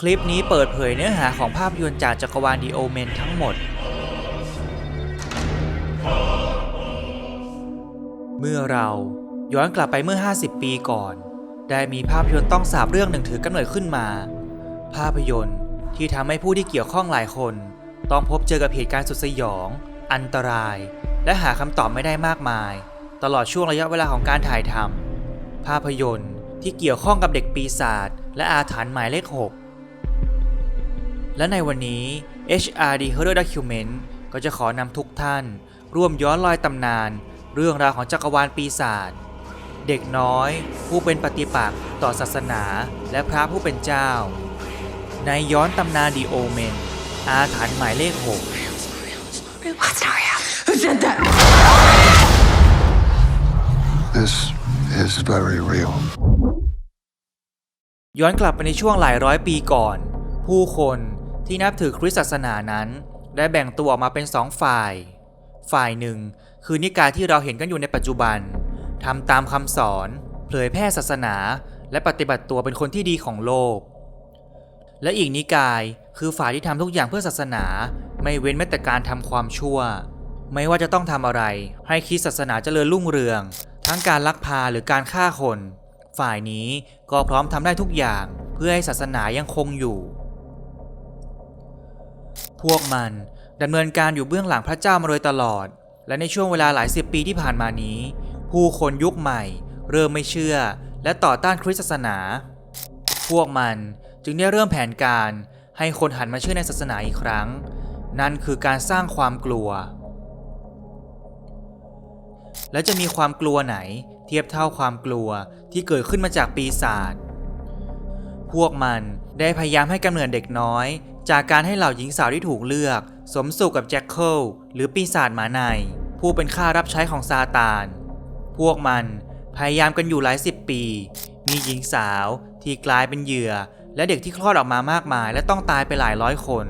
คลิปนี้เปิดเผยเนื้อหาของภาพยนตร์จากจักรวาลดีโอเมนทั้งหมด เมื่อเราย้อนกลับไปเมื่อ 50 ปีก่อน ได้มีภาพยนตร์ต้องสาบเรื่องหนึ่งถือกำเนิดขึ้นมา ภาพยนตร์ที่ทำให้ผู้ที่เกี่ยวข้องหลายคน ต้องพบเจอกับเหตุการณ์สุดสยอง อันตราย และหาคำตอบไม่ได้มากมาย ตลอดช่วงระยะเวลาของการถ่ายทำภาพยนตร์ที่เกี่ยวข้องกับเด็กปีศาจและอาถรรพ์หมายเลข6 และในวันนี้ HRD Horror Document ก็จะขอนำทุกท่าน ร่วมย้อนรอยตำนาน เรื่องราวของจักรวาลปีศาจเด็กน้อย ผู้เป็นปฏิปักษ์ต่อศาสนาและพระผู้เป็นเจ้า ในย้อนตำนานดีโอเมน อาถรรพ์หมายเลข6 What's Daria? Who did that? This is very real. ย้อนกลับไปในช่วงหลายร้อยปีก่อน ผู้คน ที่นับถือคริสตศาสนานั้น ได้แบ่งตัวออกมาเป็นสองฝ่าย ฝ่ายหนึ่งคือนิกายที่เราเห็นกันอยู่ในปัจจุบันทำตามคำสอน เผยแพร่ศาสนา และปฏิบัติตัวเป็นคนที่ดีของโลก และอีกนิกายคือฝ่ายที่ทำทุกอย่างเพื่อศาสนา ไม่เว้นแม้แต่การทำความชั่ว ไม่ว่าจะต้องทำอะไร ให้คริสตศาสนาเจริญรุ่งเรือง ทั้งการลักพาหรือการฆ่าคน ฝ่ายนี้ก็พร้อมทำได้ทุกอย่างเพื่อให้ศาสนายังคงอยู่ พวกมันดำเนินการอยู่เบื้องหลังพระเจ้ามาโดยตลอด และในช่วงเวลาหลายสิบปีที่ผ่านมานี้ ผู้คนยุคใหม่ เริ่มไม่เชื่อ และต่อต้านคริสตศาสนา พวกมันจึงได้เริ่มแผนการให้คนหันมาเชื่อในศาสนาอีกครั้ง นั่นคือการสร้างความกลัว และจะมีความกลัวไหน เทียบเท่าความกลัวที่เกิดขึ้นมาจากปีศาจพวกมันได้พยายามให้กำเนิดเด็กน้อย จากการให้เหล่าหญิงสาวที่ถูกเลือก สมสู่กับแจ็คเกิลหรือปีศาจหมาใน ผู้เป็นข้ารับใช้ของซาตาน พวกมันพยายามกันอยู่หลายสิบปี มีหญิงสาวที่กลายเป็นเหยื่อ และเด็กที่คลอดออกมามากมาย และต้องตายไปหลายร้อยคน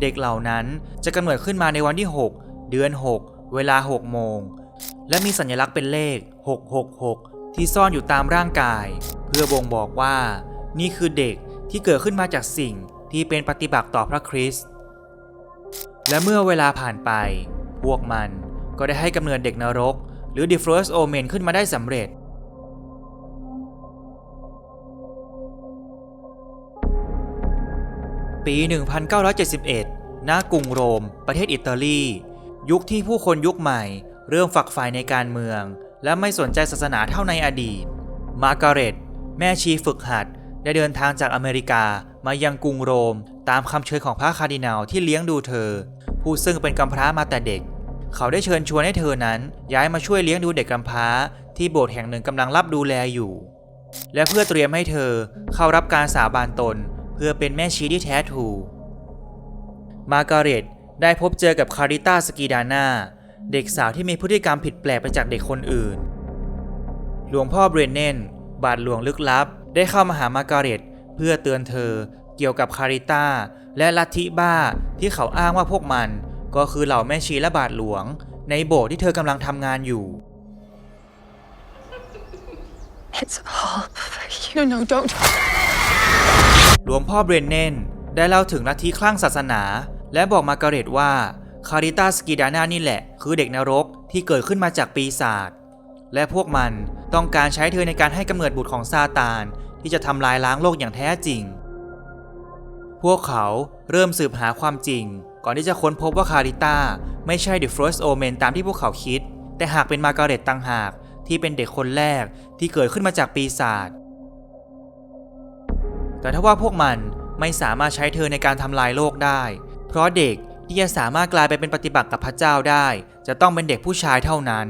เด็กเหล่านั้นจะกำเนิดขึ้นมาในวันที่ 6 เดือน 6 เวลา 6 โมง และมีสัญลักษณ์เป็นเลข 666 ที่ซ่อนอยู่ตามร่างกาย เพื่อบ่งบอกว่า นี่คือเด็กที่เกิดขึ้นมาจากสิ่ง ที่เป็นปฏิบัติต่อพระคริสต์ และเมื่อเวลาผ่านไป พวกมันก็ได้ให้กำเนิดเด็กนรก หรือ The First Omen ขึ้นมาได้สำเร็จ ปี 1971 ณ กรุงโรม ประเทศอิตาลี ยุคที่ผู้คนยุคใหม่ เริ่มฝักใฝ่ในการเมือง และไม่สนใจศาสนาเท่าในอดีต มาร์กาเร็ต แม่ชีฝึกหัด ได้เดินทางจากอเมริกา มายังกรุงโรม ตามคำเชิญของพระคาร์ดินัลที่เลี้ยงดูเธอ ผู้ซึ่งเป็นกำพร้ามาแต่เด็ก เขาได้เชิญชวนให้เธอนั้น ย้ายมาช่วยเลี้ยงดูเด็กกำพร้า ที่โบสถ์แห่งหนึ่งกำลังรับดูแลอยู่ และเพื่อเตรียมให้เธอเข้ารับการสาบานตน เพื่อเป็นแม่ชีที่แท้ถูกมาร์กาเร็ตได้พบเจอกับคาริต้าสกีดาน่าเด็กสาวที่มีพฤติกรรมผิดแปลกไปจากเด็กคนอื่น หลวงพ่อเบรนเนน บาทหลวงลึกลับ ได้เข้ามาหามาร์กาเร็ต เพื่อเตือนเธอเกี่ยวกับคาริต้าและลัทธิบ้าที่เขาอ้างว่าพวกมัน ก็คือเหล่าแม่ชีและบาทหลวง ในโบสถ์ที่เธอกำลังทำงานอยู่ It's all, you know, don't. หลวงพ่อเบรนเนนได้เล่าถึงลัทธิคลั่งศาสนา และบอกมาร์กาเร็ตว่าคาริตาสกีดาน่านี่แหละ คือเด็กนรกที่เกิดขึ้นมาจากปีศาจและพวกมันต้องการใช้เธอในการให้กำเนิดบุตรของซาตาน ที่จะทำลายล้างโลกอย่างแท้จริง พวกเขาเริ่มสืบหาความจริง ก่อนที่จะค้นพบว่าคาริต้าไม่ใช่ The First Omen ตามที่พวกเขาคิด แต่หากเป็นมาร์กาเร็ตต่างหากที่เป็นเด็กคนแรกที่เกิดขึ้นมาจากปีศาจแต่ถ้าว่าพวกมันไม่สามารถใช้เธอในการทำลายโลกได้ เพราะเด็กที่จะสามารถกลายไปเป็นปฏิบัติกับพระเจ้าได้ จะต้องเป็นเด็กผู้ชายเท่านั้น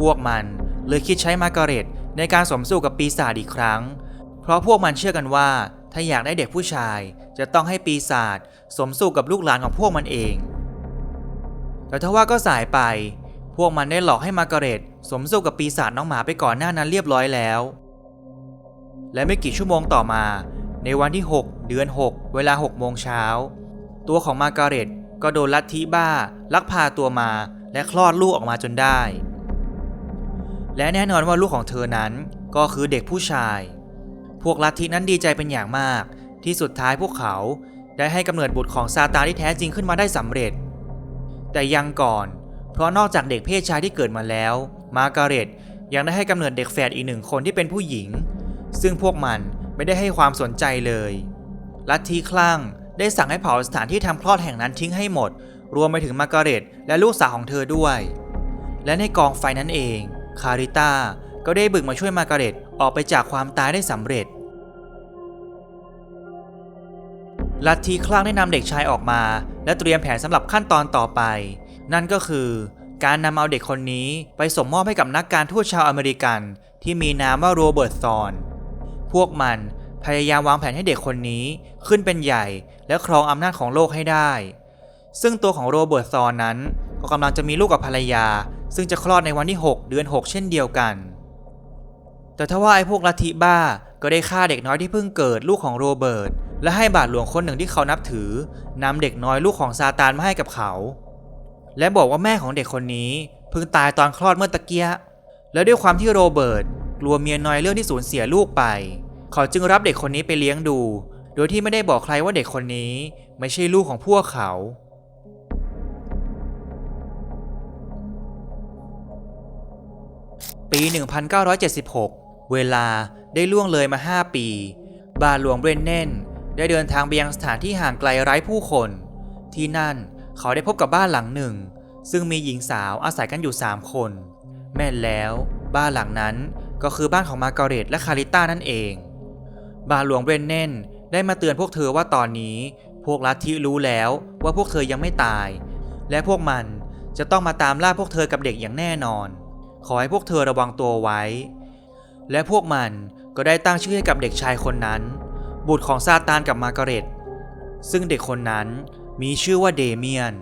พวกมันเลยคิดใช้มาร์กาเร็ตในการสมสู่กับปีศาจอีกครั้ง ราะพวกมันเชื่อกันว่า ถ้าอยากได้เด็กผู้ชายจะต้องให้ปีศาจสมสู่กับลูกหลานของพวกมันเอง แต่ถ้าว่าก็สายไป พวกมันได้หลอกให้มากาเร็ตสมสู่กับปีศาจน้องหมาไปก่อนหน้านั้นเรียบร้อยแล้ว และไม่กี่ชั่วโมงต่อมา ในวันที่ 6 เดือน 6 เวลา6โมงเช้า ตัวของมากาเร็ตก็โดนลัทธิบ้า ลักพาตัวมาและคลอดลูกออกมาจนได้ และแน่นอนว่าลูกของเธอนั้นก็คือเด็กผู้ชาย พวกลัทธินั้นดีใจเป็นอย่างมาก ที่สุดท้ายพวกเขาได้ให้กำเนิดบุตรของซาตานที่แท้จริงขึ้นมาได้สำเร็จ แต่ยังก่อน เพราะนอกจากเด็กเพศชายที่เกิดมาแล้ว มาการเร็ตยังได้ให้กำเนิดเด็กแฝดอีกหนึ่งคนที่เป็นผู้หญิง ซึ่งพวกมันไม่ได้ให้ความสนใจเลยลัทธิคลั่งได้สั่งให้เผาสถานที่ทำคลอดแห่งนั้นทิ้งให้หมด รวมไปถึงมาการเร็ตและลูกสาวของเธอด้วย และในกองไฟนั้นเอง คาริต้าก็ได้บึกมาช่วยมาการเร็ต ออกไปจากความตายได้สำเร็จ ลัทธิคลั่งได้นำเด็กชายออกมา และเตรียมแผนสำหรับขั้นตอนต่อไป นั่นก็คือการนำเอาเด็กคนนี้ไปส่งมอบให้กับนักการทูตชาวอเมริกัน ที่มีนามว่าโรเบิร์ตซอน พวกมันพยายามวางแผนให้เด็กคนนี้ขึ้นเป็นใหญ่และครองอำนาจของโลกให้ได้ ซึ่งตัวของโรเบิร์ตซอนนั้นก็กำลังจะมีลูกกับภรรยา ซึ่งจะคลอดในวันที่ 6 เดือน 6 เช่นเดียวกัน แต่ถ้าว่าไอ้พวกลัทธิบ้าก็ได้ฆ่าเด็กน้อยที่เพิ่งเกิดลูกของโรเบิร์ตและให้บาทหลวงคนหนึ่งที่เขานับถือนำเด็กน้อยลูกของซาตานมาให้กับเขา และบอกว่าแม่ของเด็กคนนี้เพิ่งตายตอนคลอดเมื่อตะเกียแล้วด้วยความที่โรเบิร์ตกลัวเมียน้อยเรื่องที่สูญเสียลูกไป เขาจึงรับเด็กคนนี้ไปเลี้ยงดู โดยที่ไม่ได้บอกใครว่าเด็กคนนี้ไม่ใช่ลูกของพวกเขา ปี 1976 เวลาได้ล่วงเลยมา 5 ปี บาหลวงเบรนเนนได้เดินทางไปยังสถานที่ห่างไกลไร้ผู้คน ที่นั่นเขาได้พบกับบ้านหลังหนึ่ง ซึ่งมีหญิงสาวอาศัยกันอยู่ 3 คน แม่นแล้วบ้านหลังนั้นก็คือบ้านของมาการเร็ตและคาริต้านั่นเอง บาหลวงเบรนเนนได้มาเตือนพวกเธอว่าตอนนี้ พวกลัทธิรู้แล้วว่าพวกเธอยังไม่ตาย และพวกมันจะต้องมาตามล่าพวกเธอกับเด็กอย่างแน่นอน ขอให้พวกเธอระวังตัวไว้ และพวกมันก็ได้ตั้งชื่อให้กับเด็กชายคนนั้น บุตรของซาตานกับมาการเร็ต ซึ่งเด็กคนนั้นมีชื่อว่าเดเมียน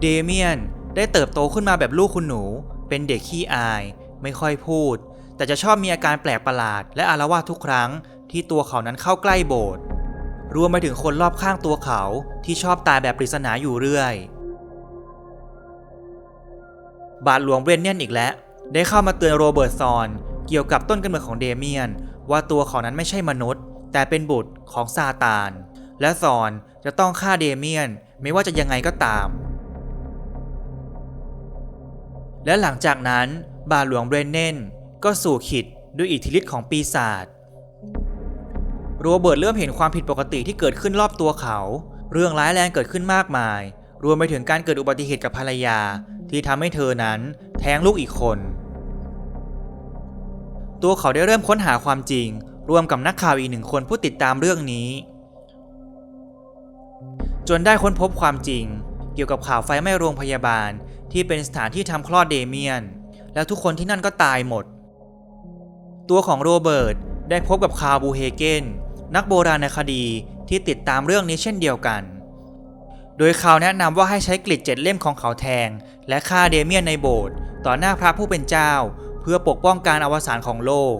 เดเมียนได้เติบโตขึ้นมาแบบลูกคุณหนู เป็นเด็กขี้อาย ไม่ค่อยพูด แต่จะชอบมีอาการแปลกประหลาด และอารวาสทุกครั้งที่ตัวเขานั้นเข้าใกล้โบสถ์รวมไปถึงคนรอบข้างตัวเขาที่ชอบตายแบบปริศนาอยู่เรื่อย บาทหลวงเบรนเนียนอีกแล้ว ได้เข้ามาเตือนโรเบิร์ตซอน เกี่ยวกับต้นกำเนิดของเดเมียน ว่าตัวเขานั้นไม่ใช่มนุษย์ แต่เป็นบุตรของซาตาน และซอนจะต้องฆ่าเดเมียน ไม่ว่าจะยังไงก็ตาม และหลังจากนั้นบาทหลวงเบรนเนนก็สู่ขิดด้วยอิทธิฤทธิ์ของปีศาจโรเบิร์ตเริ่มเห็นความผิดปกติที่เกิดขึ้นรอบตัวเขา เรื่องร้ายแรงเกิดขึ้นมากมาย รวมไปถึงการเกิดอุบัติเหตุกับภรรยาที่ทำให้เธอนั้นแท้งลูกอีกคน ตัวเขาได้เริ่มค้นหาความจริง ร่วมกับนักข่าวอีกหนึ่งคนผู้ติดตามเรื่องนี้ จนได้ค้นพบความจริง เกี่ยวกับข่าวไฟไหม้โรงพยาบาล ที่เป็นสถานที่ทำคลอดเดเมียน แล้วทุกคนที่นั่นก็ตายหมด ตัวของโรเบิร์ตได้พบกับคาร์บูเฮเกนนักโบราณคดีที่ติดตามเรื่องนี้เช่นเดียวกัน โดยเขาแนะนำว่าให้ใช้กลิดเจ็ดเล่มของเขาแทง และฆ่าเดเมียนในโบสถ์ต่อหน้าพระผู้เป็นเจ้า เพื่อปกป้องการอวสานของโลก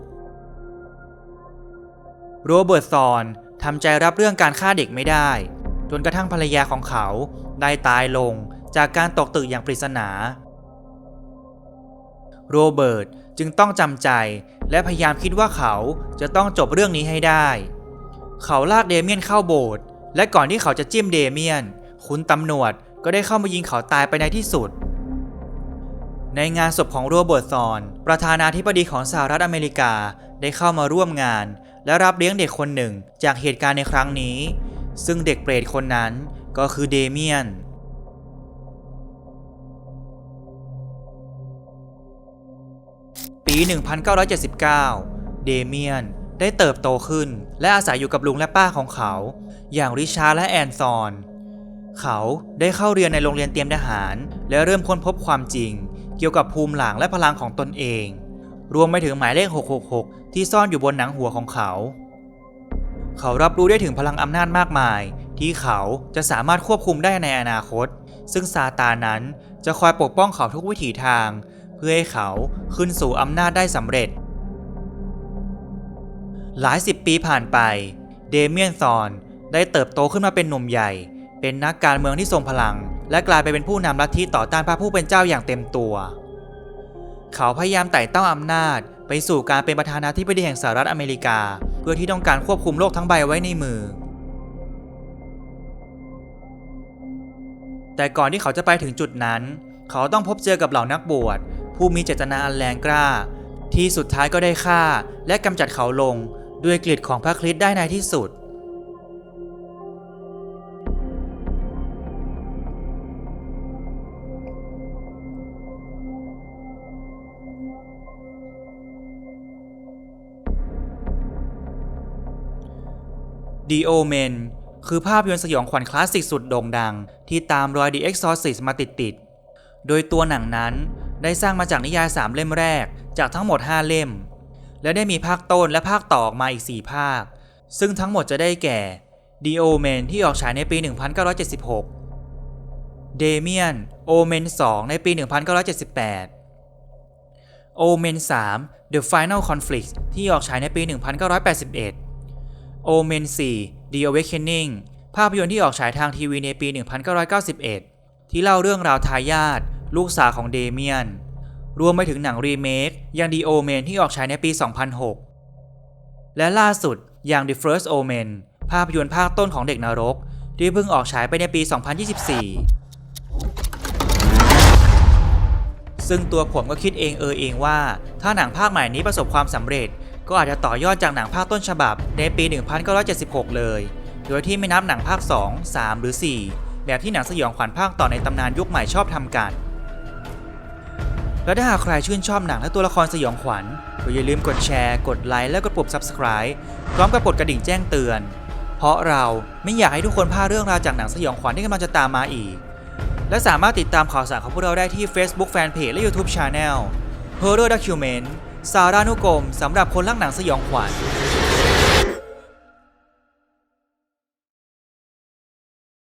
โรเบิร์ตซอนทำใจรับเรื่องการฆ่าเด็กไม่ได้ จนกระทั่งภรรยาของเขาได้ตายลงจากการตกตึกอย่างปริศนา โรเบิร์ตจึงต้องจำใจและพยายามคิดว่าเขาจะต้องจบเรื่องนี้ให้ได้ เขาลากเดเมียนเข้าโบสถ์และก่อนที่เขาจะจิ้มเดเมียน คุณตำรวจก็ได้เข้ามายิงเขาตายไปในที่สุด ในงานศพของโรเบิร์ตซอน ประธานาธิบดีของสหรัฐอเมริกาได้เข้ามาร่วมงาน และรับเลี้ยงเด็กคนหนึ่งจากเหตุการณ์ในครั้งนี้ ซึ่งเด็กเปรตคนนั้นก็คือเดเมียนปี 1979 เดเมียนได้เติบโตขึ้น และอาศัยอยู่กับลุงและป้าของเขา อย่างริชาร์ดและแอนซอน เขาได้เข้าเรียนในโรงเรียนเตรียมทหาร และเริ่มค้นพบความจริง เกี่ยวกับภูมิหลังและพลังของตนเอง รวมไปถึงหมายเลข 666 ที่ซ่อนอยู่บนหนังหัวของเขา เขารับรู้ได้ถึงพลังอำนาจมากมาย ที่เขาจะสามารถควบคุมได้ในอนาคต ซึ่งซาตานนั้นจะคอยปกป้องเขาทุกวิถีทาง เพื่อให้เขาขึ้นสู่อำนาจได้สำเร็จ หลายสิบปีผ่านไป เดเมียนซอนได้เติบโตขึ้นมาเป็นหนุ่มใหญ่ เป็นนักการเมืองที่ทรงพลัง และกลายไปเป็นผู้นำลัทธิต่อต้านพระผู้เป็นเจ้าอย่างเต็มตัว เขาพยายามไต่เต้าอำนาจ ไปสู่การเป็นประธานาธิบดีแห่งสหรัฐอเมริกา เพื่อที่ต้องการควบคุมโลกทั้งใบไว้ในมือ แต่ก่อนที่เขาจะไปถึงจุดนั้น เขาต้องพบเจอกับเหล่านักบวช ผู้มีเจตนาอันแรงกล้า ที่สุดท้ายก็ได้ฆ่า และกำจัดเขาลงด้วยกฤษของพระคริสต์ได้ในที่สุด The Omen คือภาพยนตร์สยองขวัญคลาสสิกสุดโด่งดัง ที่ตามรอย The Exorcist มาติดๆ โดยตัวหนังนั้นได้สร้างมาจากนิยาย 3 เล่มแรกจากทั้งหมด 5 เล่ม และได้มีภาคต้นและภาคต่อออกมาอีก 4 ภาค ซึ่งทั้งหมดจะได้แก่ The Omen ที่ออกฉายในปี 1976 Damien Omen 2 ในปี 1978 Omen 3 The Final Conflict ที่ออกฉายในปี 1981 Omen 4 The Awakening ภาพยนตร์ที่ออกฉายทางทีวีในปี 1991 ที่เล่าเรื่องราวทายาทลูกสาวของเดเมียน รวมไปถึงหนังรีเมคอย่าง The Omen ที่ออกฉายในปี 2006 และล่าสุดอย่าง The First Omen ภาพยนตร์ภาคต้นของเด็กนรก ที่เพิ่งออกฉายไปในปี 2024 ซึ่งตัวผมก็คิดเองเออเองว่า ถ้าหนังภาคใหม่นี้ประสบความสำเร็จ ก็อาจจะต่อยอดจากหนังภาคต้นฉบับในปี 1976 เลย โดยที่ไม่นับหนังภาค 2 3 หรือ 4 แบบที่หนังสยองขวัญภาคต่อในตำนานยุคใหม่ชอบทำกัน และถ้าหากใครชื่นชอบหนังและตัวละครสยองขวัญก็อย่าลืมกดแชร์ กดไลค์และกดปุ่ม subscribe พร้อมกับกดกระดิ่งแจ้งเตือน เพราะเราไม่อยากให้ทุกคนพลาดเรื่องราวจากหนังสยองขวัญที่กำลังจะตามมาอีก และสามารถติดตามข่าวสารของพวกเราได้ที่ Facebook Fanpage และ YouTube Channel Horror Document สารานุกรมสำหรับคนรักหนังสยองขวัญ